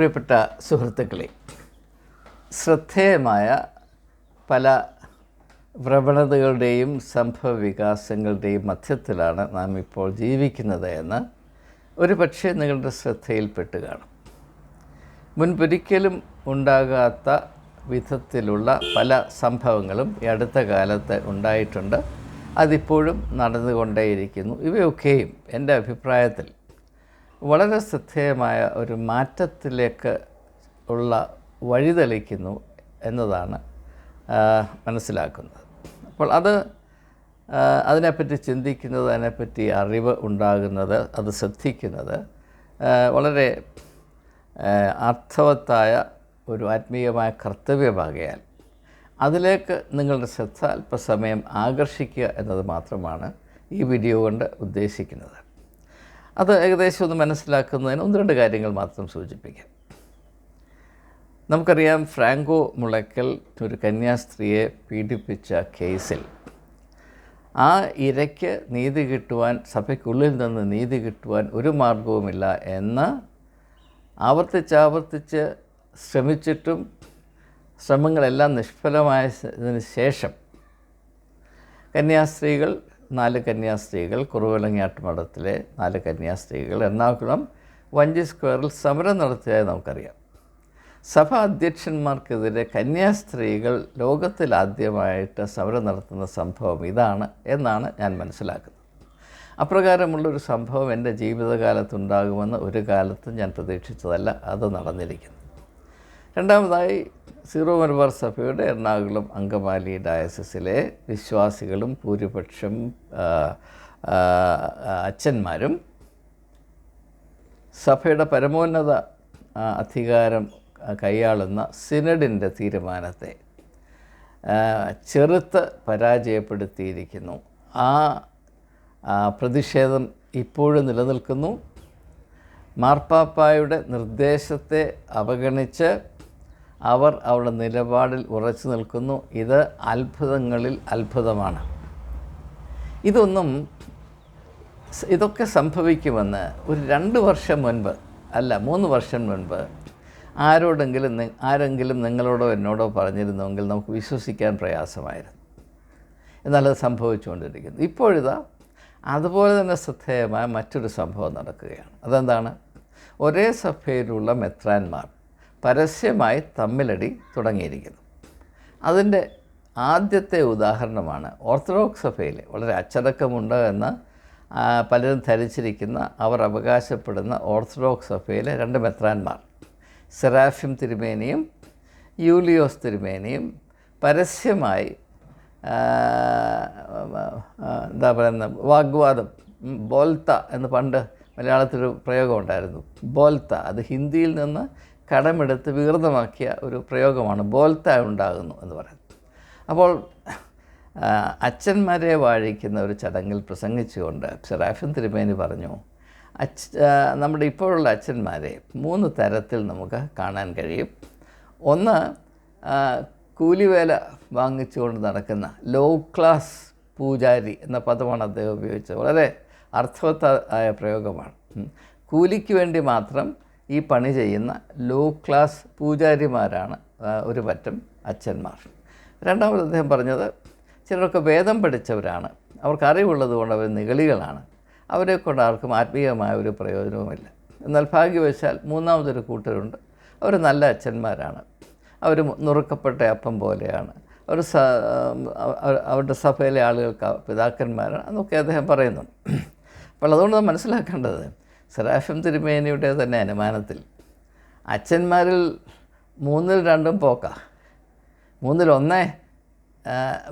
പ്രിയപ്പെട്ട സുഹൃത്തുക്കളെ ശ്രദ്ധേയമായ പല പ്രവണതകളുടെയും സംഭവ വികാസങ്ങളുടെയും മധ്യത്തിലാണ് നാം ഇപ്പോൾ ജീവിക്കുന്നത് എന്ന് ഒരു പക്ഷേ നിങ്ങളുടെ ശ്രദ്ധയിൽപ്പെട്ട് കാണും. മുൻപൊരിക്കലും ഉണ്ടാകാത്ത വിധത്തിലുള്ള പല സംഭവങ്ങളും ഈ അടുത്ത കാലത്ത് ഉണ്ടായിട്ടുണ്ട്. അതിപ്പോഴും നടന്നുകൊണ്ടേയിരിക്കുന്നു. ഇവയൊക്കെയും എന്റെ അഭിപ്രായത്തിൽ വളരെ ശ്രദ്ധേയമായ ഒരു മാറ്റത്തിലേക്ക് ഉള്ള വഴിതെളിക്കുന്നു എന്നതാണ് മനസ്സിലാക്കുന്നത്. അപ്പോൾ അത് അതിനെപ്പറ്റി ചിന്തിക്കുന്നത് അതിനെപ്പറ്റി അറിവ് ഉണ്ടാകുന്നത് അത് ശ്രദ്ധിക്കുന്നത് വളരെ അർത്ഥവത്തായ ഒരു ആത്മീയമായ കർത്തവ്യമാകയാൽ അതിലേക്ക് നിങ്ങളുടെ ശ്രദ്ധ അല്പസമയം ആകർഷിക്കുക എന്നത് മാത്രമാണ് ഈ വീഡിയോ കൊണ്ട് ഉദ്ദേശിക്കുന്നത്. അത് ഏകദേശം ഒന്ന് മനസ്സിലാക്കുന്നതിന് ഒന്ന് രണ്ട് കാര്യങ്ങൾ മാത്രം സൂചിപ്പിക്കാം. നമുക്കറിയാം ഫ്രാങ്കോ മുളയ്ക്കൽ ഒരു കന്യാസ്ത്രീയെ പീഡിപ്പിച്ച കേസിൽ ആ ഇരയ്ക്ക് നീതി കിട്ടുവാൻ സഭയ്ക്കുള്ളിൽ നിന്ന് നീതി കിട്ടുവാൻ ഒരു മാർഗവുമില്ല എന്ന് ആവർത്തിച്ചാവർത്തിച്ച് ശ്രമിച്ചിട്ടും ശ്രമങ്ങളെല്ലാം നിഷ്ഫലമായതിന് ശേഷം കന്യാസ്ത്രീകൾ നാല് കന്യാസ്ത്രീകൾ കുറുവലങ്ങാട്ട് മഠത്തിലെ നാല് കന്യാസ്ത്രീകൾ എറണാകുളം വഞ്ചി സ്ക്വയറിൽ സമരം നടത്തിയതായി നമുക്കറിയാം. സഭ അധ്യക്ഷന്മാർക്കെതിരെ കന്യാസ്ത്രീകൾ ലോകത്തിലാദ്യമായിട്ട് സമരം നടത്തുന്ന സംഭവം ഇതാണ് എന്നാണ് ഞാൻ മനസ്സിലാക്കുന്നത്. അപ്രകാരമുള്ളൊരു സംഭവം എന്റെ ജീവിതകാലത്തുണ്ടാകുമെന്ന് ഒരു കാലത്തും ഞാൻ പ്രതീക്ഷിച്ചതല്ല അത് നടന്നിരിക്കുന്നു. രണ്ടാമതായി സീറോ മലബാർ സഭയുടെ എറണാകുളം അങ്കമാലി ഡയസസിലെ വിശ്വാസികളും ഭൂരിപക്ഷം അച്ഛന്മാരും സഭയുടെ പരമോന്നത അധികാരം കൈയാളുന്ന സിനഡിന്റെ തീരുമാനത്തെ ചെറുത്ത് പരാജയപ്പെടുത്തിയിരിക്കുന്നു. ആ, പ്രതിഷേധം ഇപ്പോഴും നിലനിൽക്കുന്നു. മാർപ്പാപ്പായുടെ നിർദ്ദേശത്തെ അവഗണിച്ച് അവർ അവളുടെ നിലപാടിൽ ഉറച്ചു നിൽക്കുന്നു. ഇത് അത്ഭുതങ്ങളിൽ അത്ഭുതമാണ്. ഇതൊന്നും ഇതൊക്കെ സംഭവിക്കുമെന്ന് ഒരു രണ്ട് വർഷം മുൻപ് അല്ല മൂന്ന് വർഷം മുൻപ് ആരോടെങ്കിലും ആരെങ്കിലും നിങ്ങളോടോ എന്നോടോ പറഞ്ഞിരുന്നുവെങ്കിൽ നമുക്ക് വിശ്വസിക്കാൻ പ്രയാസമായിരുന്നു. എന്നാൽ അത് സംഭവിച്ചുകൊണ്ടിരിക്കുന്നു. ഇപ്പോഴിതാ അതുപോലെ തന്നെ ശ്രദ്ധേയമായ മറ്റൊരു സംഭവം നടക്കുകയാണ്. അതെന്താണ്? ഒരേ സഭയിലുള്ള മെത്രാന്മാർ പരസ്യമായി തമ്മിലടി തുടങ്ങിയിരിക്കുന്നു. അതിന്റെ ആദ്യത്തെ ഉദാഹരണമാണ് ഓർത്തഡോക്സ് സഭയിലെ വളരെ അച്ചടക്കമുണ്ട് എന്ന് പലരും ധരിച്ചിരിക്കുന്ന അവർ അവകാശപ്പെടുന്ന ഓർത്തഡോക്സ് സഭയിലെ രണ്ട് മെത്രാന്മാർ. സെറാഫിം തിരുമേനിയും യൂലിയോസ് തിരുമേനിയും പരസ്യമായി എന്താ പറയുന്ന വാഗ്വാദം ബോൽത്ത എന്ന് പണ്ട് മലയാളത്തിലൊരു പ്രയോഗം ഉണ്ടായിരുന്നു. ബോൽത്ത അത് ഹിന്ദിയിൽ നിന്ന് കടമെടുത്ത് വികൃതമാക്കിയ ഒരു പ്രയോഗമാണ് ബോൽത്ത ഉണ്ടാകുന്നു എന്ന് പറയുന്നത്. അപ്പോൾ അച്ഛന്മാരെ വാഴിക്കുന്ന ഒരു ചടങ്ങിൽ പ്രസംഗിച്ചുകൊണ്ട് സെറാഫിൻ തിരുമേനി പറഞ്ഞു അച്ഛ നമ്മുടെ ഇപ്പോഴുള്ള അച്ഛന്മാരെ മൂന്ന് തരത്തിൽ നമുക്ക് കാണാൻ കഴിയും. ഒന്ന് കൂലിവേല വാങ്ങിച്ചുകൊണ്ട് നടക്കുന്ന ലോ ക്ലാസ് പൂജാരി എന്ന പദമാണ് അദ്ദേഹം ഉപയോഗിച്ചത്. വളരെ അർത്ഥവത്തായ പ്രയോഗമാണ്. കൂലിക്ക് വേണ്ടി മാത്രം ഈ പണി ചെയ്യുന്ന ലോ ക്ലാസ് പൂജാരിമാരാണ് ഒരു പറ്റം അച്ഛന്മാർ. രണ്ടാമത് അദ്ദേഹം പറഞ്ഞത് ചിലരൊക്കെ വേദം പഠിച്ചവരാണ്. അവർക്ക് അറിവുള്ളത് കൊണ്ട് അവർ നിഗളികളാണ്. അവരെ കൊണ്ട് ആർക്കും ആത്മീയമായ ഒരു പ്രയോജനവുമില്ല. എന്നാൽ ഭാഗ്യവശാൽ മൂന്നാമതൊരു കൂട്ടരുണ്ട്. അവർ നല്ല അച്ഛന്മാരാണ്. അവർ നുറുക്കപ്പെട്ട അപ്പം പോലെയാണ്. അവർ സ അവരുടെ സഭയിലെ ആളുകൾക്ക് പിതാക്കന്മാരാണ് എന്നൊക്കെ അദ്ദേഹം പറയുന്നുണ്ട്. അപ്പോൾ അതുകൊണ്ട് മനസ്സിലാക്കേണ്ടത് സെറാഫിം തിരുമേനിയുടെ തന്നെ അനുമാനത്തിൽ. അച്ഛന്മാരിൽ മൂന്നിൽ രണ്ടും പോക്ക. മൂന്നിലൊന്നേ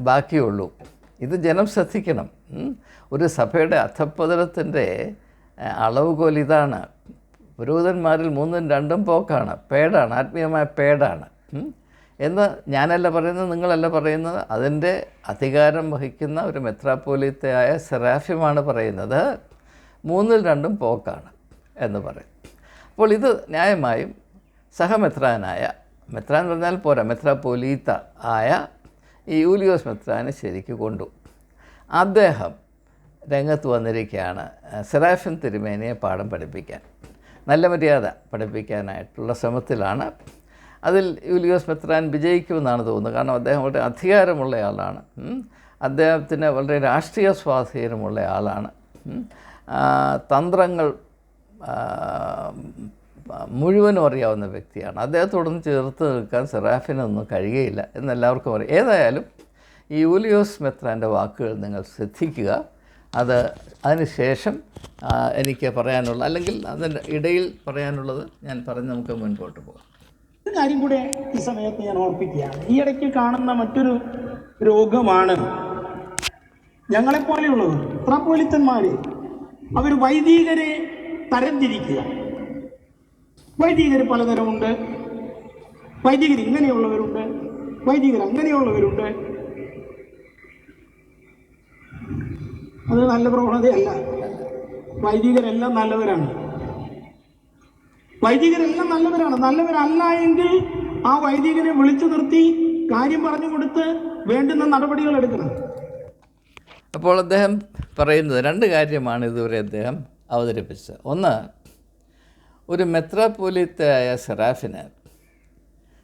ബാക്കിയുള്ളൂ. ഇത് ജനം ശ്രദ്ധിക്കണം. ഒരു സഭയുടെ അധപ്പതനത്തിന്റെ അളവുകോൽ ഇതാണ്. പുരോഹിതന്മാരിൽ മൂന്നും രണ്ടും പോക്കാണ്. പേടാണ്. ആത്മീയമായ പേടാണ്. എന്ന് ഞാനല്ല പറയുന്നത് നിങ്ങളല്ല പറയുന്നത്. അതിന്റെ അധികാരം വഹിക്കുന്ന ഒരു മെത്രാപ്പോലിത്തയായ സെറാഫിമാണ് പറയുന്നത്. മൂന്നിൽ രണ്ടും പോക്കാണ് എന്ന് പറയും. അപ്പോൾ ഇത് ന്യായമായും സഹമെത്രാനായ മെത്രാൻ പറഞ്ഞാൽ പോരാ മെത്രാപ്പോലീത്ത ആയ ഈ യൂലിയോസ് മെത്രാനെ ശരിക്ക് കൊണ്ടു. അദ്ദേഹം രംഗത്ത് വന്നിരിക്കുകയാണ് സെറാഫിൻ തിരുമേനിയെ പാഠം പഠിപ്പിക്കാൻ. നല്ല മര്യാദ പഠിപ്പിക്കാനായിട്ടുള്ള ശ്രമത്തിലാണ്. അതിൽ യൂലിയോസ് മെത്രാൻ വിജയിക്കുമെന്നാണ് തോന്നുന്നത്. കാരണം അദ്ദേഹം വളരെ അധികാരമുള്ള ആളാണ്. അദ്ദേഹത്തിന് വളരെ രാഷ്ട്രീയ സ്വാധീനമുള്ള ആളാണ്. തന്ത്രങ്ങൾ മുഴുവനും അറിയാവുന്ന വ്യക്തിയാണ്. അദ്ദേഹത്തോടൊന്നും ചേർത്ത് നിൽക്കാൻ സെറാഫിനൊന്നും കഴിയുകയില്ല എന്നെല്ലാവർക്കും അറിയാം. ഏതായാലും ഈ യൂലിയോസ് മെത്രാന്റെ വാക്കുകൾ നിങ്ങൾ ശ്രദ്ധിക്കുക. അത് അതിനുശേഷം എനിക്ക് പറയാനുള്ള അല്ലെങ്കിൽ അതിന്റെ ഇടയിൽ പറയാനുള്ളത് ഞാൻ പറഞ്ഞ് നമുക്ക് മുൻപോട്ട് പോകാം. ഒരു കാര്യം കൂടെ ഈ സമയത്ത് ഞാൻ ഓർപ്പിക്കുകയാണ് ഈ ഇടയ്ക്ക് കാണുന്ന മറ്റൊരു രോഗമാണ് ഞങ്ങളെപ്പോലെയുള്ളത് ത്രാപ്പോലിത്തന്മാര് അവർ വൈദികരെ തരംതിരിക്കുക. വൈദികർ പലതരമുണ്ട്. വൈദികർ ഇങ്ങനെയുള്ളവരുണ്ട്. വൈദികർ അങ്ങനെയുള്ളവരുണ്ട്. അത് നല്ല പ്രവണതയല്ല. വൈദികരെല്ലാം നല്ലവരാണ്. വൈദികരെല്ലാം നല്ലവരാണ്. നല്ലവരല്ല എങ്കിൽ ആ വൈദികരെ വിളിച്ചു നിർത്തി കാര്യം പറഞ്ഞു കൊടുത്ത് വേണ്ടുന്ന നടപടികൾ എടുക്കണം. അപ്പോൾ അദ്ദേഹം പറയുന്നത് രണ്ട് കാര്യമാണ് ഇതുവരെ അദ്ദേഹം അവതരിപ്പിച്ചത്. ഒന്ന് ഒരു മെത്രാപോലിത്തയായ സെറാഫിന്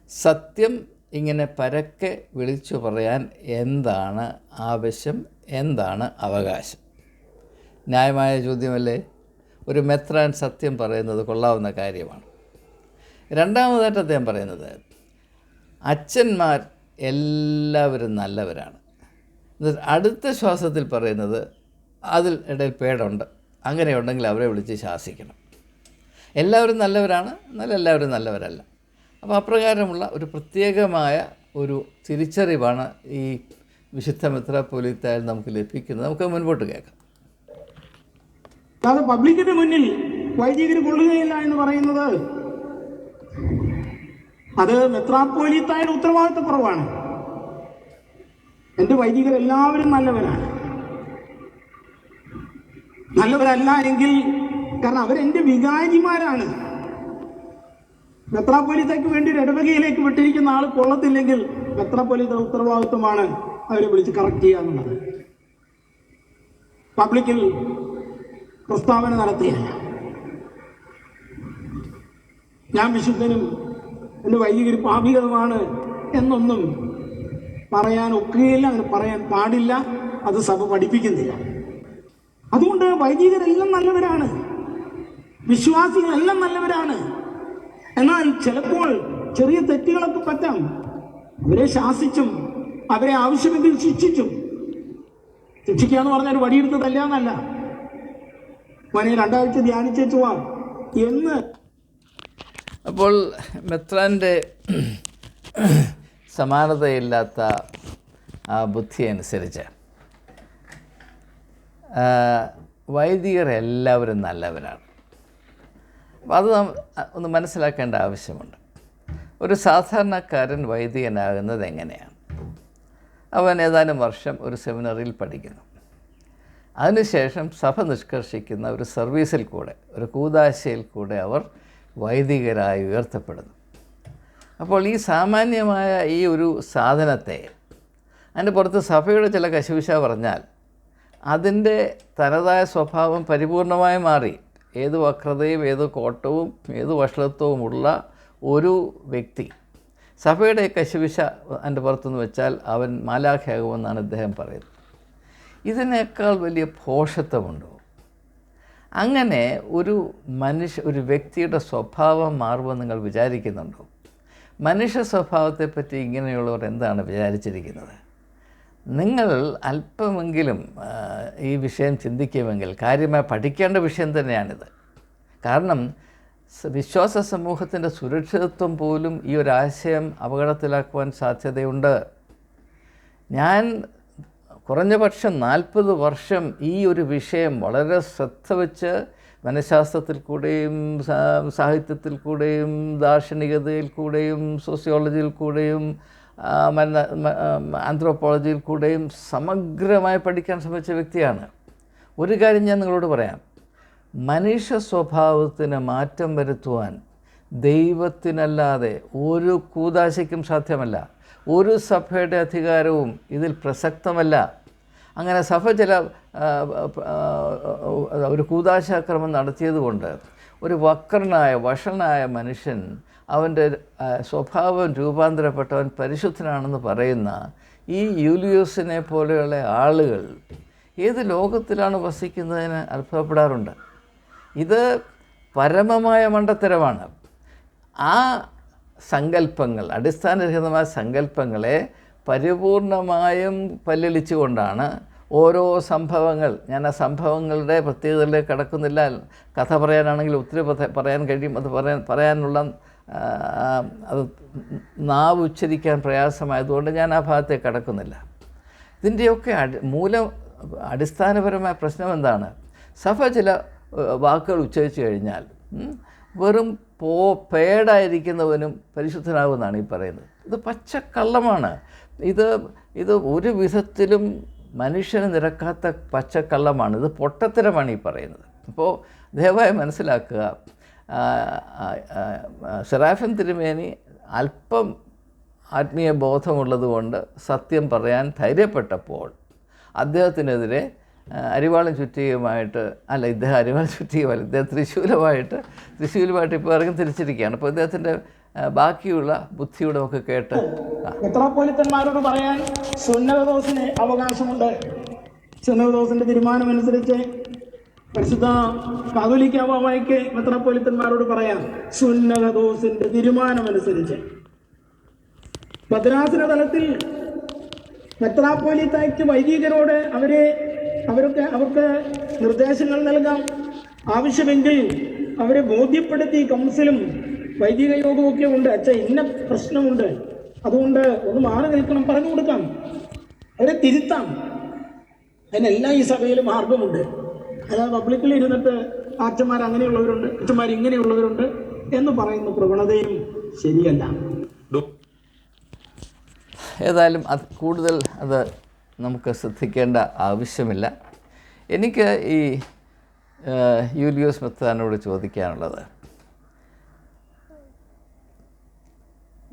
സത്യം ഇങ്ങനെ പരക്കെ വിളിച്ചു പറയാൻ എന്താണ് ആവശ്യം എന്താണ് അവകാശം? ന്യായമായ ചോദ്യമല്ലേ? ഒരു മെത്രാൻ സത്യം പറയുന്നത് കൊള്ളാവുന്ന കാര്യമാണ്. രണ്ടാമതായിട്ട് അദ്ദേഹം പറയുന്നത് അച്ഛന്മാർ എല്ലാവരും നല്ലവരാണ്. അടുത്ത ശ്വാസത്തിൽ പറയുന്നത് അതിൽ ഇടയിൽ പേടുണ്ട്. അങ്ങനെയുണ്ടെങ്കിൽ അവരെ വിളിച്ച് ശാസിക്കണം. എല്ലാവരും നല്ലവരാണ് എന്നാൽ എല്ലാവരും നല്ലവരല്ല. അപ്പോൾ അപ്രകാരമുള്ള ഒരു പ്രത്യേകമായ ഒരു തിരിച്ചറിവാണ് ഈ വിശുദ്ധ മെത്രാപ്പൊലിത്തായാൽ നമുക്ക് ലഭിക്കുന്നത്. നമുക്ക് മുൻപോട്ട് കേൾക്കാം. പബ്ലിക്കിന്റെ മുന്നിൽ വൈദികർ കൊള്ളുകയില്ല എന്ന് പറയുന്നത് അത് മെത്രാപ്പോലീത്തായ ഉത്തരവാദിത്ത കുറവാണ് എന്റെ വൈദികർ എല്ലാവരും നല്ലവരാണ്. നല്ലവരല്ല എങ്കിൽ കാരണം അവരെന്റെ വികാരിമാരാണ്. മെത്രാപ്പൊലിത്തയ്ക്ക് വേണ്ടി ഒരു ഇടവകയിലേക്ക് വിട്ടിരിക്കുന്ന ആൾ കൊള്ളത്തില്ലെങ്കിൽ മെത്രാപ്പൊലിത്ത ഉത്തരവാദിത്വമാണ് അവരെ വിളിച്ച് കറക്റ്റ് ചെയ്യുക എന്നുള്ളത്. പബ്ലിക്കിൽ പ്രസ്താവന നടത്തിയ ഞാൻ വിശുദ്ധനും എന്റെ വൈദികർ പാപികളുമാണ് എന്നൊന്നും പറയാൻ ഒക്കുകയില്ല അങ്ങനെ പറയാൻ പാടില്ല. അത് സഭ പഠിപ്പിക്കുന്നില്ല. അതുകൊണ്ട് വൈദികരെല്ലാം നല്ലവരാണ്. വിശ്വാസികളെല്ലാം നല്ലവരാണ്. എന്നാൽ ചിലപ്പോൾ ചെറിയ തെറ്റുകളൊക്കെ പറ്റാം. അവരെ ശാസിച്ചും അവരെ ആവശ്യമെങ്കിൽ ശിക്ഷിച്ചും. ശിക്ഷിക്കുക എന്ന് പറഞ്ഞാൽ വടിയെടുത്ത് തല്ലാന്നല്ല മോനെ രണ്ടാഴ്ച ധ്യാനിച്ചേച്ചു വാ. എന്ന് അപ്പോൾ മെത്രാന്റെ സമാനതയില്ലാത്ത ആ ബുദ്ധി അനുസരിച്ച് വൈദികർ എല്ലാവരും നല്ലവരാണ്. അപ്പോൾ അത് ഒന്ന് മനസ്സിലാക്കേണ്ട ആവശ്യമുണ്ട്. ഒരു സാധാരണക്കാരൻ വൈദികനാകുന്നത് എങ്ങനെയാണ്? അവൻ ഏതാനും വർഷം ഒരു സെമിനറിയിൽ പഠിക്കുന്നു. അതിനുശേഷം സഭ നിഷ്കർഷിക്കുന്ന ഒരു സർവീസിൽ കൂടെ ഒരു കൂതാശയിൽ കൂടെ അവർ വൈദികരായി ഉയർത്തപ്പെടുന്നു. അപ്പോൾ ഈ സാമാന്യമായ ഈ ഒരു സാധനത്തെ അതിന്റെ പുറത്ത് സഭയുടെ ചില കശുവിശ പറഞ്ഞാൽ അതിന്റെ തനതായ സ്വഭാവം പരിപൂർണമായി മാറി. ഏത് വക്രതയും ഏത് കോട്ടവും ഏത് വഷളത്വവുമുള്ള ഒരു വ്യക്തി. സഭയുടെ കശുവിശ എന്റെ പുറത്തുനിന്ന് വെച്ചാൽ അവൻ മാലാഖയാകുമെന്നാണ് അദ്ദേഹം പറയുന്നത്. ഇതിനേക്കാൾ വലിയ ഭോഷത്വമുണ്ടോ അങ്ങനെ ഒരു മനുഷ്യ ഒരു വ്യക്തിയുടെ സ്വഭാവം മാറുമെന്ന് നിങ്ങൾ വിചാരിക്കുന്നുണ്ടോ? മനുഷ്യ സ്വഭാവത്തെപ്പറ്റി ഇങ്ങനെയുള്ളവർ എന്താണ് വിചാരിച്ചിരിക്കുന്നത്? നിങ്ങൾ അല്പമെങ്കിലും ഈ വിഷയം ചിന്തിക്കുമെങ്കിൽ കാര്യമായി പഠിക്കേണ്ട വിഷയം തന്നെയാണിത്. കാരണം വിശ്വാസ സമൂഹത്തിന്റെ സുരക്ഷിതത്വം പോലും ഈ ഒരു ആശയം അപകടത്തിലാക്കുവാൻ സാധ്യതയുണ്ട്. ഞാൻ കുറഞ്ഞപക്ഷം നാൽപ്പത് വർഷം ഈ ഒരു വിഷയം വളരെ ശ്രദ്ധ വെച്ച് മനഃശാസ്ത്രത്തിൽ കൂടെയും സാഹിത്യത്തിൽ കൂടെയും ദാർശനികതയിൽ കൂടെയും സോസിയോളജിയിൽ കൂടെയും ആ, മന മ- ആ, ആന്ത്രോപോളജിയിൽ കൂടെയും സമഗ്രമായി പഠിക്കാൻ ശ്രമിച്ച വ്യക്തിയാണ്. ഒരു കാര്യം ഞാൻ നിങ്ങളോട് പറയാം. മനുഷ്യ സ്വഭാവത്തിന് മാറ്റം വരുത്തുവാൻ ദൈവത്തിനല്ലാതെ ഒരു കൂതാശയ്ക്കും സാധ്യമല്ല. ഒരു സഭയുടെ അധികാരവും ഇതിൽ പ്രസക്തമല്ല. അങ്ങനെ സഭ ചില ഒരു കൂതാശാക്രമം നടത്തിയതുകൊണ്ട് ഒരു വക്രനായ വഷളനായ മനുഷ്യൻ അവന്റെ സ്വഭാവം രൂപാന്തരപ്പെട്ടവൻ പരിശുദ്ധനാണെന്ന് പറയുന്ന ഈ യൂലിയോസിനെ പോലെയുള്ള ആളുകൾ ഏത് ലോകത്തിലാണ് വസിക്കുന്നതിന് അത്ഭുതപ്പെടാറുണ്ട്. ഇത് പരമമായ മണ്ടത്തരമാണ്. ആ സങ്കല്പങ്ങൾ അടിസ്ഥാനരഹിതമായ സങ്കല്പങ്ങളെ പരിപൂർണമായും പല്ലിളിച്ചുകൊണ്ടാണ് ഓരോ സംഭവങ്ങൾ. ഞാൻ ആ സംഭവങ്ങളുടെ പ്രത്യേകതകളിലേക്ക് കടക്കുന്നില്ല. കഥ പറയാനാണെങ്കിൽ ഒത്തിരി പറയാൻ കഴിയും. അത് പറയാൻ പറയാനുള്ള അത് നാവ് ഉച്ചരിക്കാൻ പ്രയാസമായതുകൊണ്ട് ഞാൻ ആ ഭാഗത്തേക്ക് കടക്കുന്നില്ല. ഇതിന്റെയൊക്കെ അടി മൂലം അടിസ്ഥാനപരമായ പ്രശ്നം എന്താണ്? സഭ ചില വാക്കുകൾ ഉച്ചരിച്ചു കഴിഞ്ഞാൽ വെറും പോ പേടായിരിക്കുന്നവനും പരിശുദ്ധനാകുമെന്നാണ് ഈ പറയുന്നത്. ഇത് പച്ചക്കള്ളമാണ്. ഇത് ഇത് ഒരു വിധത്തിലും മനുഷ്യന് നിരക്കാത്ത പച്ചക്കള്ളമാണ്. ഇത് പൊട്ടത്തരമാണ് ഈ പറയുന്നത്. അപ്പോൾ ദയവായി മനസ്സിലാക്കുക സെറാഫിൻ തിരുമേനി അല്പം ആത്മീയ ബോധമുള്ളതുകൊണ്ട് സത്യം പറയാൻ ധൈര്യപ്പെട്ടപ്പോൾ അദ്ദേഹത്തിനെതിരെ അരിവാളും ചുറ്റിയുമായിട്ട് അല്ല ഇദ്ദേഹം അരിവാളും ചുറ്റിയുമല്ല ഇദ്ദേഹം തൃശ്ശൂലമായിട്ട് തൃശ്ശൂലുമായിട്ട് ഇപ്പോൾ ഇറങ്ങി തിരിച്ചിരിക്കുകയാണ്. അപ്പോൾ ഇദ്ദേഹത്തിന്റെ ബാക്കിയുള്ള ബുദ്ധിയുടെ ഒക്കെ കേട്ട് മെത്രാപ്പോലിത്തന്മാരോട് പറയാൻ സുന്നതദോസിന് അവകാശമുണ്ട്? സുന്നതദോസിന്റെ തീരുമാനമനുസരിച്ച് പരിശുദ്ധ കാതോലിക്ക ബാബയ്ക്ക് മെത്രപ്പൊലിത്തന്മാരോട് പറയാം സുന്നതദോസിന്റെ തീരുമാനമനുസരിച്ച്. ഭദ്രാസന തലത്തിൽ മെത്രാപ്പോലിത്തയ്ക്ക് വൈദികരോട് അവരെ അവർക്ക് അവർക്ക് നിർദ്ദേശങ്ങൾ നൽകാം. ആവശ്യമെങ്കിൽ അവരെ ബോധ്യപ്പെടുത്തി കൗൺസിലും വൈദിക യോഗവും ഒക്കെ ഉണ്ട്. അച്ഛ ഇന്ന പ്രശ്നമുണ്ട്. അതുകൊണ്ട് ഒന്ന് മാറി നിൽക്കണം പറഞ്ഞു കൊടുക്കാം. അവരെ തിരുത്താം. അതിനെല്ലാം ഈ സഭയിൽ മാർഗമുണ്ട്. അല്ലാതെ പബ്ലിക്കിൽ ഇരുന്നിട്ട് അച്ഛന്മാർ അങ്ങനെയുള്ളവരുണ്ട് അച്ഛന്മാർ ഇങ്ങനെയുള്ളവരുണ്ട് എന്ന് പറയുന്ന പ്രവണതയും ശരിയല്ല. ഏതായാലും അത് കൂടുതൽ അത് നമുക്ക് ശ്രദ്ധിക്കേണ്ട ആവശ്യമില്ല. എനിക്ക് ഈ യൂലിയോസ് മെത്താനോട് ചോദിക്കാനുള്ളത്.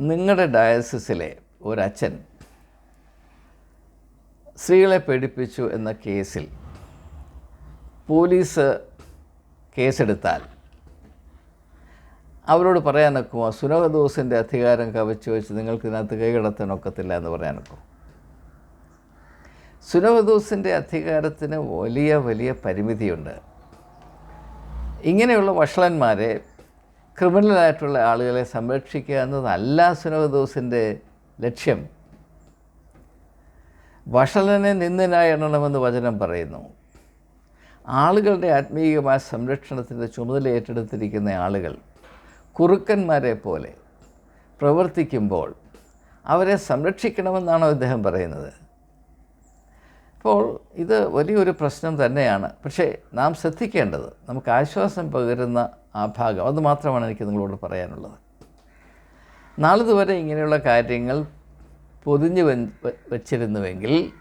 നിങ്ങളുടെ ഡയസിസിലെ ഒരച്ഛൻ സ്ത്രീകളെ പേടിപ്പിച്ചു എന്ന കേസിൽ പോലീസ് കേസെടുത്താൽ അവരോട് പറയാൻ പറയാനൊക്കുമോ സുനകദോസിന്റെ അധികാരം കവച്ചു വെച്ച് നിങ്ങൾക്ക് ഇതിനകത്ത് കൈകടത്താൻ ഒക്കത്തില്ല എന്ന് പറയാൻ പറയാനൊക്കും സുനകദോസിന്റെ അധികാരത്തിന് വലിയ വലിയ പരിമിതിയുണ്ട്. ഇങ്ങനെയുള്ള വഷളന്മാരെ ക്രിമിനലായിട്ടുള്ള ആളുകളെ സംരക്ഷിക്കുക എന്നതല്ല സുനകദോസിന്റെ ലക്ഷ്യം. വഷളനെ നിന്ദനായി എണ്ണണമെന്ന് വചനം പറയുന്നു. ആളുകളുടെ ആത്മീയമായ സംരക്ഷണത്തിന്റെ ചുമതല ഏറ്റെടുത്തിരിക്കുന്ന ആളുകൾ കുറുക്കന്മാരെ പോലെ പ്രവർത്തിക്കുമ്പോൾ അവരെ സംരക്ഷിക്കണമെന്നാണോ അദ്ദേഹം പറയുന്നത്. അപ്പോൾ ഇത് വലിയൊരു പ്രശ്നം തന്നെയാണ്. പക്ഷേ നാം ശ്രദ്ധിക്കേണ്ടത് നമുക്ക് ആശ്വാസം പകരുന്ന ആ ഭാഗം അത് മാത്രമാണ് എനിക്ക് നിങ്ങളോട് പറയാനുള്ളത്. നാളിതുവരെ ഇങ്ങനെയുള്ള കാര്യങ്ങൾ പൊതിഞ്ഞു വച്ചിരുന്നുവെങ്കിൽ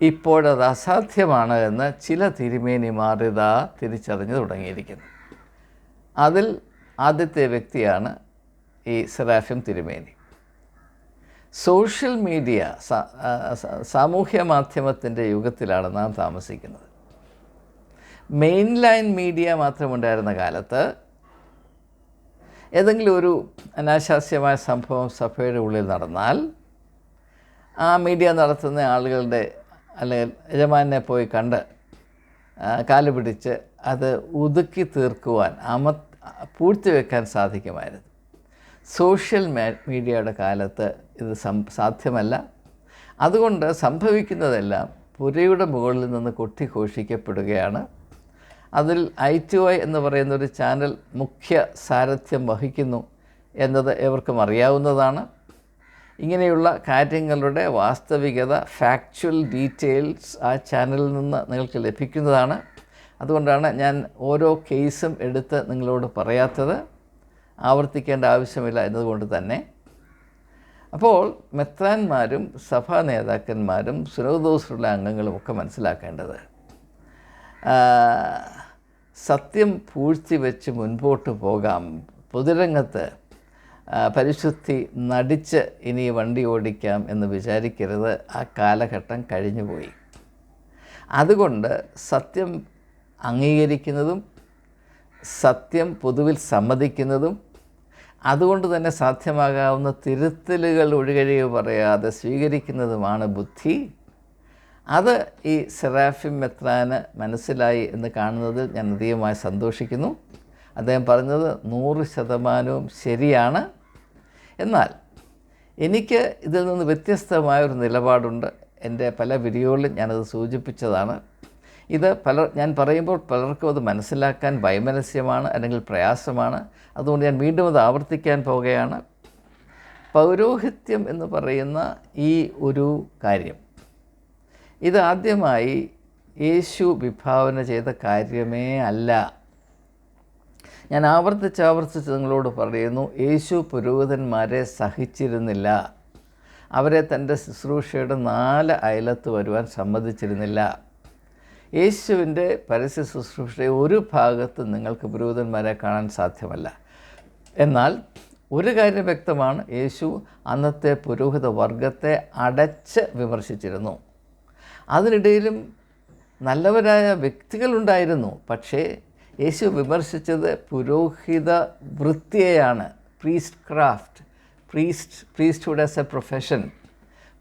ഇപ്പോഴത് അസാധ്യമാണ് എന്ന് ചില തിരുമേനിമാർ ഇതാ തിരിച്ചറിഞ്ഞു തുടങ്ങിയിരിക്കുന്നു. അതിൽ ആദ്യത്തെ വ്യക്തിയാണ് ഈ സെറാഫിം തിരുമേനി. സോഷ്യൽ മീഡിയ സാമൂഹ്യ മാധ്യമത്തിന്റെ യുഗത്തിലാണ് നാം താമസിക്കുന്നത്. മെയിൻ ലൈൻ മീഡിയ മാത്രമുണ്ടായിരുന്ന കാലത്ത് ഏതെങ്കിലും ഒരു അനാശാസ്യമായ സംഭവം സഭയുടെ ഉള്ളിൽ നടന്നാൽ ആ മീഡിയ നടത്തുന്ന ആളുകളുടെ അല്ലെങ്കിൽ യജമാനെ പോയി കണ്ട് കാൽ പിടിച്ച് അത് ഒതുക്കി തീർക്കുവാൻ അമ പൂഴ്ത്തിവെക്കാൻ സാധിക്കുമായിരുന്നു. സോഷ്യൽ മീഡിയയുടെ കാലത്ത് ഇത് സാധ്യമല്ല. അതുകൊണ്ട് സംഭവിക്കുന്നതെല്ലാം പുരയുടെ മുകളിൽ നിന്ന് കൊട്ടിഘോഷിക്കപ്പെടുകയാണ് അതിൽ ഐ ടു ഐ എന്ന് പറയുന്ന ഒരു ചാനൽ മുഖ്യ സാരഥ്യം വഹിക്കുന്നു എന്നത് എവർക്കും അറിയാവുന്നതാണ്. ഇങ്ങനെയുള്ള കാര്യങ്ങളുടെ വാസ്തവികത ഫാക്ച്വൽ ഡീറ്റെയിൽസ് ആ ചാനലിൽ നിന്ന് നിങ്ങൾക്ക് ലഭിക്കുന്നതാണ്. അതുകൊണ്ടാണ് ഞാൻ ഓരോ കേസും എടുത്ത് നിങ്ങളോട് പറയാത്തത്. ആവർത്തിക്കേണ്ട ആവശ്യമില്ല എന്നതുകൊണ്ട് തന്നെ. അപ്പോൾ മെത്രാന്മാരും സഭാ നേതാക്കന്മാരും സുരവദോസുള്ള അംഗങ്ങളും ഒക്കെ മനസ്സിലാക്കേണ്ടത്. സത്യം പൂഴ്ത്തി വെച്ച് മുൻപോട്ട് പോകാം. പൊതുരംഗത്ത് പരിശുദ്ധി നടിച്ച് ഇനി വണ്ടി ഓടിക്കാം എന്ന് വിചാരിക്കരുത്. ആ കാലഘട്ടം കഴിഞ്ഞുപോയി. അതുകൊണ്ട് സത്യം അംഗീകരിക്കുന്നതും സത്യം പൊതുവിൽ സമ്മതിക്കുന്നതും അതുകൊണ്ട് തന്നെ സാധ്യമാകാവുന്ന തിരുത്തലുകൾ ഒഴികഴിവ് പറയാതെ സ്വീകരിക്കുന്നതുമാണ് ബുദ്ധി. അത് ഈ സെറാഫിം മെത്രാന് മനസ്സിലായി എന്ന് കാണുന്നതിൽ ഞാൻ അധികമായി സന്തോഷിക്കുന്നു. അദ്ദേഹം പറഞ്ഞത് നൂറ് ശതമാനവും ശരിയാണ്. എന്നാൽ എനിക്ക് ഇതിൽ നിന്ന് വ്യത്യസ്തമായൊരു നിലപാടുണ്ട്. എന്റെ പല വീഡിയോകളിലും ഞാനത് സൂചിപ്പിച്ചതാണ്. ഇത് പല ഞാൻ പറയുമ്പോൾ പലർക്കും അത് മനസ്സിലാക്കാൻ വൈമനസ്യമാണ് അല്ലെങ്കിൽ പ്രയാസമാണ്. അതുകൊണ്ട് ഞാൻ വീണ്ടും അത് ആവർത്തിക്കാൻ പോവുകയാണ്. പൗരോഹിത്യം എന്ന് പറയുന്ന ഈ ഒരു കാര്യം ഇത് ആദ്യമായി യേശു വിഭാവന ചെയ്ത കാര്യമേ അല്ല. ഞാൻ ആവർത്തിച്ച് ആവർത്തിച്ച് നിങ്ങളോട് പറയുന്നു യേശു പുരോഹിതന്മാരെ സഹിച്ചിരുന്നില്ല. അവരെ തന്റെ ശുശ്രൂഷയുടെ നാല് അയലത്ത് വരുവാൻ സമ്മതിച്ചിരുന്നില്ല. യേശുവിന്റെ പരസ്യ ശുശ്രൂഷയുടെ ഒരു ഭാഗത്ത് നിങ്ങൾക്ക് പുരോഹിതന്മാരെ കാണാൻ സാധ്യമല്ല. എന്നാൽ ഒരു കാര്യം വ്യക്തമാണ് യേശു അന്നത്തെ പുരോഹിത വർഗത്തെ അടച്ച് വിമർശിച്ചിരുന്നു. അതിനിടയിലും നല്ലവരായ വ്യക്തികളുണ്ടായിരുന്നു. പക്ഷേ യേശു വിമർശിച്ചത് പുരോഹിത വൃത്തിയെയാണ് priest craft priest priesthood as a profession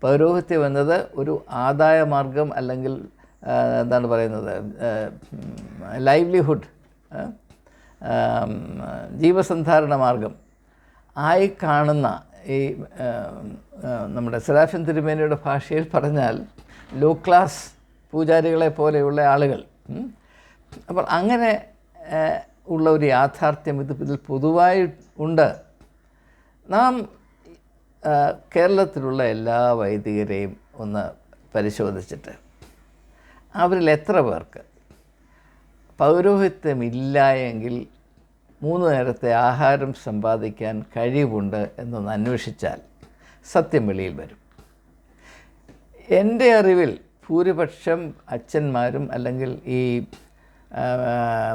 പൗരോഹിത്യം എന്നത് ഒരു ആദായ മാർഗം അല്ലെങ്കിൽ എന്താണ് പറയുന്നത് ലൈവ്ലിഹുഡ് ജീവസന്ധാരണ മാർഗം. ആയി കാണുന്ന ഈ നമ്മുടെ സെറാഫിൻ തിരുമേനിയുടെ ഭാഷയിൽ പറഞ്ഞാൽ ലോ ക്ലാസ് പൂജാരികളെ പോലെയുള്ള ആളുകൾ. അപ്പോൾ അങ്ങനെ ഉള്ള ഒരു യാഥാർത്ഥ്യം ഇത് ഇതിൽ പൊതുവായി ഉണ്ട്. നാം കേരളത്തിലുള്ള എല്ലാ വൈദികരെയും ഒന്ന് പരിശോധിച്ചിട്ട് അവരിൽ എത്ര പേർക്ക് പൗരോഹിത്യമില്ല എങ്കിൽ മൂന്ന് നേരത്തെ ആഹാരം സമ്പാദിക്കാൻ കഴിവുണ്ട് എന്നൊന്ന് അന്വേഷിച്ചാൽ സത്യം വെളിയിൽ വരും. എന്റെ അറിവിൽ ഭൂരിപക്ഷം അച്ഛന്മാരും അല്ലെങ്കിൽ ഈ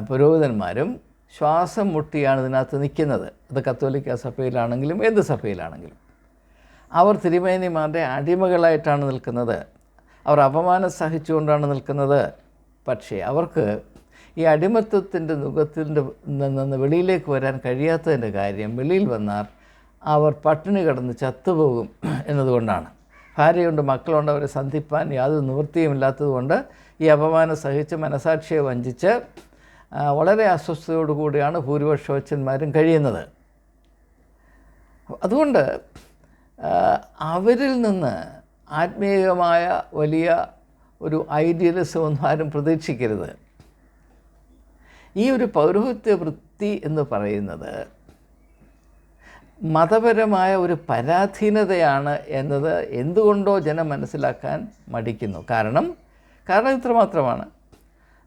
പുരോഹിതന്മാരും ശ്വാസം മുട്ടിയാണ് ഇതിനകത്ത് നിൽക്കുന്നത്. അത് കത്തോലിക്ക സഭയിലാണെങ്കിലും എന്ത് സഭയിലാണെങ്കിലും. അവർ തിരുമേനിമാരുടെ അടിമകളായിട്ടാണ് നിൽക്കുന്നത്. അവർ അപമാനം സഹിച്ചുകൊണ്ടാണ് നിൽക്കുന്നത്. പക്ഷേ അവർക്ക് ഈ അടിമത്വത്തിന്റെ മുഖത്തിന്റെ നിന്ന് വെളിയിലേക്ക് വരാൻ കഴിയാത്തതിന്റെ കാര്യം വെളിയിൽ വന്നാൽ അവർ പട്ടിണി കടന്ന് ചത്തുപോകും എന്നതുകൊണ്ടാണ്. ഭാര്യയുണ്ട് മക്കളുണ്ട് അവരെ സന്ധിപ്പാൻ യാതൊരു നിവൃത്തിയുമില്ലാത്തതുകൊണ്ട് ഈ അപമാനം സഹിച്ച് മനസാക്ഷിയെ വഞ്ചിച്ച് വളരെ അസ്വസ്ഥതയോടു കൂടിയാണ് ഭൂരിപക്ഷ അച്ഛന്മാരും കഴിയുന്നത്. അതുകൊണ്ട് അവരിൽ നിന്ന് ആത്മീയമായ വലിയ ഒരു ഐഡിയലിസം ഒന്നും ആരും പ്രതീക്ഷിക്കരുത്. ഈ ഒരു പൗരോഹിത്യ വൃത്തി എന്ന് പറയുന്നത് മതപരമായ ഒരു പരാധീനതയാണ് എന്നത് എന്തുകൊണ്ടോ ജനം മനസ്സിലാക്കാൻ മടിക്കുന്നു. കാരണം കാരണം ഇത്രമാത്രമാണ്.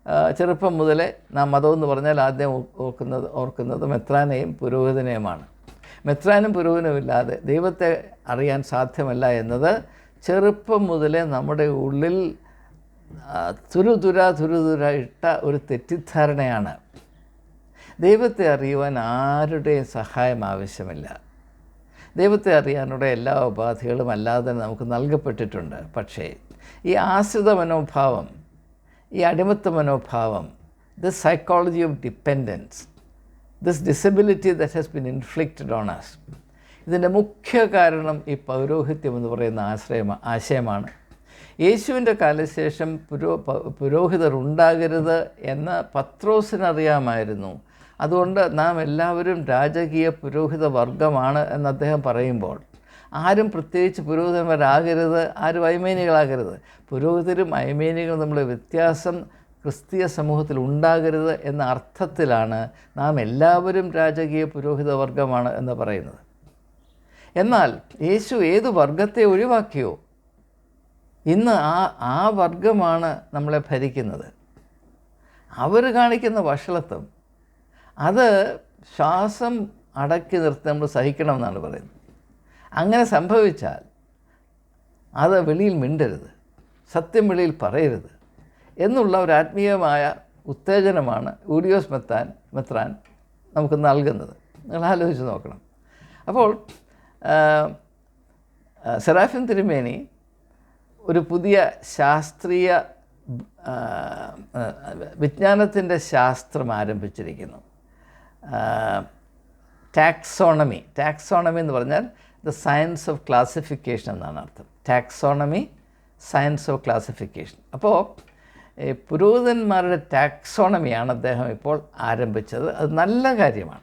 മാത്രമാണ് ചെറുപ്പം മുതലേ നാം മതമെന്ന് പറഞ്ഞാൽ ആദ്യം ഓർക്കുന്നത് ഓർക്കുന്നത് മെത്രാനെയും പുരോഹിതനെയുമാണ്. മെത്രാനും പുരോഹിതനും ഇല്ലാതെ ദൈവത്തെ അറിയാൻ സാധ്യമല്ല എന്നത് ചെറുപ്പം മുതലേ നമ്മുടെ ഉള്ളിൽ തുരുതുര തുരുതുര ഇട്ട ഒരു തെറ്റിദ്ധാരണയാണ്. ദൈവത്തെ അറിയുവാൻ ആരുടെയും സഹായം ആവശ്യമില്ല. ദൈവത്തെ അറിയാനുള്ള എല്ലാ ഉപാധികളും അല്ലാതെ നമുക്ക് നൽകപ്പെട്ടിട്ടുണ്ട്. പക്ഷേ ഈ ആശ്രിത മനോഭാവം ഈ അടിമത്ത മനോഭാവം this psychology of dependence this disability that has been inflicted on us ഇതിന്റെ മുഖ്യ കാരണം ഈ പൗരോഹിത്യം എന്ന് പറയുന്ന ആശ്രയം ആശയമാണ്. യേശുവിന്റെ കാലശേഷം പുരോ പുരോഹിതർ ഉണ്ടാകരുത് എന്ന് പത്രോസിനറിയാമായിരുന്നു അതുകൊണ്ട് നാം എല്ലാവരും രാജകീയ പുരോഹിത വർഗമാണ് എന്ന് അദ്ദേഹം പറയുമ്പോൾ ആരും പ്രത്യേകിച്ച് പുരോഹിതന്മാരാകരുത് ആരും അയമേനികളാകരുത്. പുരോഹിതരും അയമേനികളും തമ്മിലുള്ള വ്യത്യാസം ക്രിസ്തീയ സമൂഹത്തിൽ ഉണ്ടാകരുത് എന്ന അർത്ഥത്തിലാണ് നാം എല്ലാവരും രാജകീയ പുരോഹിത വർഗമാണ് എന്ന് പറയുന്നത്. എന്നാൽ യേശു ഏത് വർഗത്തെ ഒഴിവാക്കിയോ ഇന്ന് ആ ആ വർഗമാണ് നമ്മളെ ഭരിക്കുന്നത്. അവർ കാണിക്കുന്ന വഷളത്വം അത് ശ്വാസം അടക്കി നിർത്തി നമ്മൾ സഹിക്കണമെന്നാണ് പറയുന്നത്. അങ്ങനെ സംഭവിച്ചാൽ അത് വെളിയിൽ മിണ്ടരുത് സത്യം വെളിയിൽ പറയരുത് എന്നുള്ള ഒരു ആത്മീയമായ ഉത്തേജനമാണ് ഊഡിയോസ് മെത്താൻ മെത്രാൻ നമുക്ക് നൽകുന്നത്. നിങ്ങൾ ആലോചിച്ച് നോക്കണം. അപ്പോൾ സെറാഫിൻ തിരുമേനി ഒരു പുതിയ ശാസ്ത്രീയ വിജ്ഞാനത്തിന്റെ ശാസ്ത്രം ആരംഭിച്ചിരിക്കുന്നു. ടാക്സോണമി. ടാക്സോണമി എന്ന് പറഞ്ഞാൽ ദ സയൻസ് ഓഫ് ക്ലാസിഫിക്കേഷൻ എന്നാണ് അർത്ഥം. Taxonomy science of classification. അപ്പോൾ പുരോഹിതന്മാരുടെ ടാക്സോണമിയാണ് അദ്ദേഹം ഇപ്പോൾ ആരംഭിച്ചത്. അത് നല്ല കാര്യമാണ്.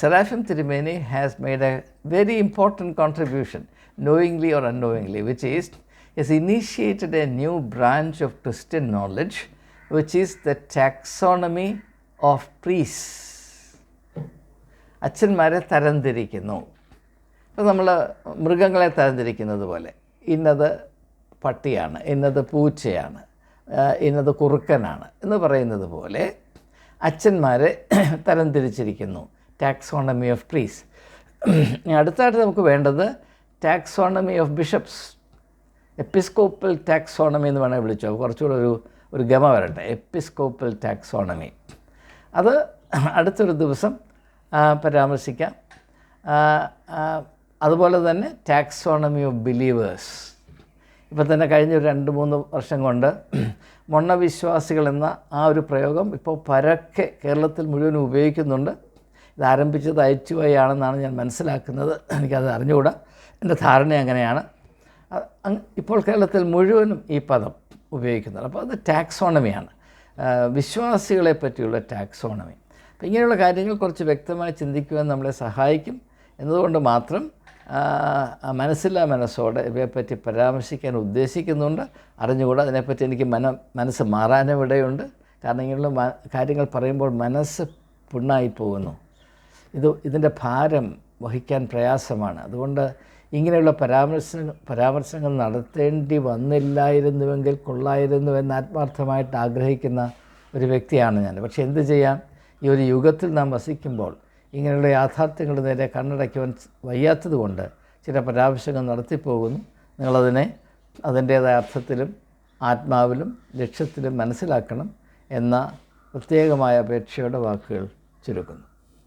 സെറാഫിം തിരുമേനി has made a very important contribution knowingly or unknowingly which is is initiated a new branch of Christian knowledge which is the taxonomy of priests അച്ഛന്മാരെ തരംതിരിക്കുന്നു. ഇപ്പം നമ്മൾ മൃഗങ്ങളെ തരംതിരിക്കുന്നത് പോലെ. ഇന്നത് പട്ടിയാണ് ഇന്നത് പൂച്ചയാണ് ഇന്നത് കുറുക്കനാണ് എന്ന് പറയുന്നത് പോലെ അച്ഛന്മാരെ തരംതിരിച്ചിരിക്കുന്നു. ടാക്സോണമി ഓഫ് ട്രീസ് അടുത്തായിട്ട് നമുക്ക് വേണ്ടത് taxonomy of bishops episcopal taxonomy എന്ന് വേണമെങ്കിൽ വിളിച്ചോ കുറച്ചുകൂടെ ഒരു ഒരു ഗമ വരട്ടെ. എപ്പിസ്കോപ്പൽ ടാക്സോണമി അത് അടുത്തൊരു ദിവസം പരാമർശിക്കാം. അതുപോലെ തന്നെ ടാക്സോണമി ഓഫ് ബിലീവേഴ്സ് ഇപ്പം തന്നെ കഴിഞ്ഞ ഒരു രണ്ട് മൂന്ന് വർഷം കൊണ്ട് മൊണ്ണവിശ്വാസികൾ എന്ന ആ ഒരു പ്രയോഗം ഇപ്പോൾ പരക്കെ കേരളത്തിൽ മുഴുവൻ ഉപയോഗിക്കുന്നുണ്ട്. ഇത് ആരംഭിച്ചത് അയച്ചുവായി ആണെന്നാണ് ഞാൻ മനസ്സിലാക്കുന്നത്. എനിക്കത് അറിഞ്ഞുകൂടാ. എന്റെ ധാരണ അങ്ങനെയാണ്. ഇപ്പോൾ കേരളത്തിൽ മുഴുവനും ഈ പദം ഉപയോഗിക്കുന്നുണ്ട്. അപ്പോൾ അത് ടാക്സോണമിയാണ് വിശ്വാസികളെ പറ്റിയുള്ള ടാക്സോണമി. അപ്പോൾ ഇങ്ങനെയുള്ള കാര്യങ്ങൾ കുറച്ച് വ്യക്തമായി ചിന്തിക്കുവാൻ നമ്മളെ സഹായിക്കും. എന്നതുകൊണ്ട് മാത്രം മനസ്സില്ലാ മനസ്സോടെ ഇവയെപ്പറ്റി പരാമർശിക്കാൻ ഉദ്ദേശിക്കുന്നുണ്ട്. അറിഞ്ഞുകൂടാ അതിനെപ്പറ്റി എനിക്ക് മന മനസ്സ് മാറാനും ഇടയുണ്ട്. കാരണം ഇങ്ങനെയുള്ള കാര്യങ്ങൾ പറയുമ്പോൾ മനസ്സ് പുണ്ണായി പോകുന്നു. ഇത് ഇതിന്റെ ഭാരം വഹിക്കാൻ പ്രയാസമാണ്. അതുകൊണ്ട് ഇങ്ങനെയുള്ള പരാമർശങ്ങൾ പരാമർശങ്ങൾ നടത്തേണ്ടി വന്നില്ലായിരുന്നുവെങ്കിൽ കൊള്ളായിരുന്നു എന്ന് ആത്മാർത്ഥമായിട്ട് ആഗ്രഹിക്കുന്ന ഒരു വ്യക്തിയാണ് ഞാൻ. പക്ഷേ എന്ത് ചെയ്യാം? ഈ ഒരു യുഗത്തിൽ നാം വസിക്കുമ്പോൾ ഇങ്ങനെയുള്ള യാഥാർത്ഥ്യങ്ങളുടെ നേരെ കണ്ണടയ്ക്കുവാൻ വയ്യാത്തതുകൊണ്ട് ചില പരാമർശങ്ങൾ നടത്തിപ്പോകുന്നു. നിങ്ങളതിനെ അതിന്റേതായ അർത്ഥത്തിലും ആത്മാവിലും ലക്ഷ്യത്തിലും മനസ്സിലാക്കണം എന്ന പ്രത്യേകമായ അപേക്ഷയുടെ വാക്കുകൾ ചുരുക്കുന്നു.